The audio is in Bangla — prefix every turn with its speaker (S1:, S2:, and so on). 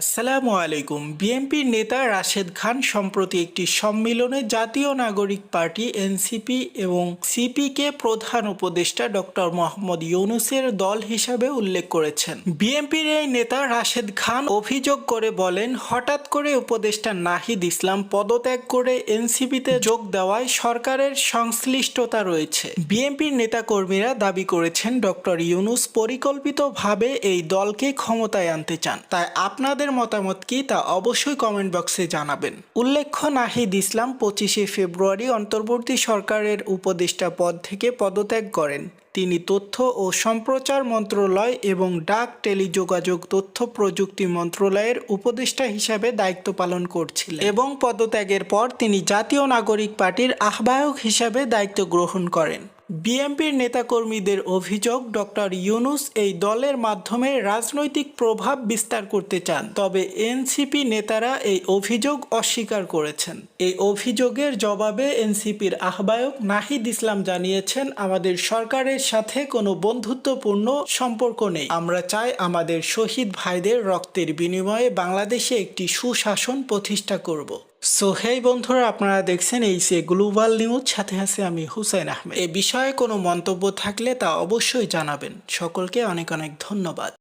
S1: আসসালামু আলাইকুম। বিএনপির নেতা রাশেদ খান সম্প্রতি একটি সম্মেলনে জাতীয় নাগরিক পার্টি, এনসিপি এবং সিপিকে প্রধান উপদেষ্টা ডক্টর মোহাম্মদ ইউনুসের দল হিসাবে উল্লেখ করেছেন। বিএনপির এই নেতা রাশেদ খান অভিযোগ করে বলেন, হঠাৎ করে উপদেষ্টা নাহিদ ইসলাম পদত্যাগ করে এনসিপিতে যোগ দেওয়ায় সরকারের সংশ্লিষ্টতা রয়েছে। বিএনপির নেতাকর্মীরা দাবি করেছেন, ডক্টর ইউনুস পরিকল্পিতভাবে এই দলকে ক্ষমতায় আনতে চান। তাই আপনাদের মতামত কি তা অবশ্যই কমেন্ট বক্সে জানাবেন। উল্লেখ্য, নাহিদ ইসলাম পঁচিশে ফেব্রুয়ারি অন্তর্বর্তী সরকারের উপদেষ্টা পদ থেকে পদত্যাগ করেন। তিনি তথ্য ও সম্প্রচার মন্ত্রণালয় এবং ডাক টেলিযোগাযোগ তথ্য প্রযুক্তি মন্ত্রণালয়ের উপদেষ্টা হিসাবে দায়িত্ব পালন করছিলেন এবং পদত্যাগের পর তিনি জাতীয় নাগরিক পার্টির আহ্বায়ক হিসাবে দায়িত্ব গ্রহণ করেন। বিএনপির নেতাকর্মীদের অভিযোগ, ডক্টর ইউনুস এই দলের মাধ্যমে রাজনৈতিক প্রভাব বিস্তার করতে চান, তবে এনসিপি নেতারা এই অভিযোগ অস্বীকার করেছেন। এই অভিযোগের জবাবে এনসিপির আহ্বায়ক নাহিদ ইসলাম জানিয়েছেন, আমাদের সরকারের সাথে কোনো বন্ধুত্বপূর্ণ সম্পর্ক নেই। আমরা চাই আমাদের শহীদ ভাইদের রক্তের বিনিময়ে বাংলাদেশে একটি সুশাসন প্রতিষ্ঠা করব। সো হেই বন্ধুরা, আপনারা দেখছেন এই সে গ্লোবাল নিউজ সাথে আছে আমি হুসাইন আহমেদ। এ বিষয়ে কোনো মন্তব্য থাকলে তা অবশ্যই জানাবেন। সকলকে অনেক অনেক ধন্যবাদ।